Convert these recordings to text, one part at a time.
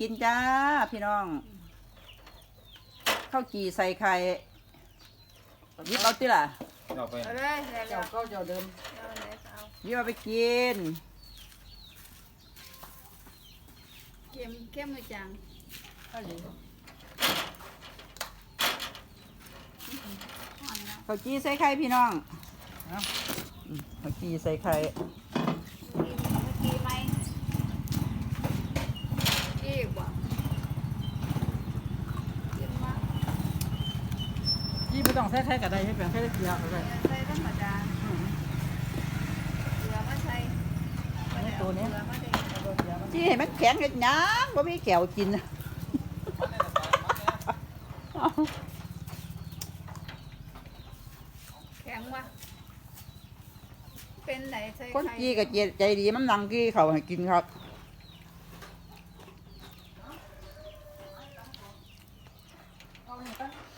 กินจ้าพี่น้องข้าวจี่ใส่ไข่ยิบเอาติล่ะเอาไปเอาเลยเดี๋ยวเจ้าเราเก็เจ้าเดิมเอาเลยเอายิบเอาไปกินเค็มเค็มมือจังข้าวเหนียวอ่อนแล้วข้าวจี่ใส่ไข่พี่น้องอืมข้าวจี่ใส่ไข่ กินเมื่อกี้ไหมอีกบ่กินมา ยี่ ไม่ต้องใส่ไข่กับใดให้เป็นแค่เดียวเอาไปใส่ธรรมดาเกลือมาใส่อันนี้ตัวนี้เกลือมาเด็กเอาเดียวมันจี่ให้มันแข็งเฮ็ดหยังบ่มีแก้วกินแข็งวะเป็นไหนใส่คนไข่จี่ก็เจใจดีมันนั่งกี้เขาให้กินครับหน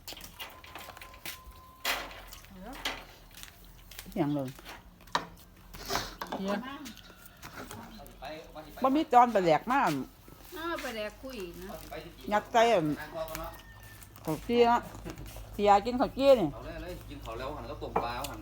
สียงเลยเฮียมากบ่มีตอนแปลกมากน่าไปแดกคุยนะยัดใส่อั่นข้าวเจี่ยเสียกินข้าวเจี่ยนี่เอาเลยเลยกินเขาแล้วหันก็ตกปลาหัน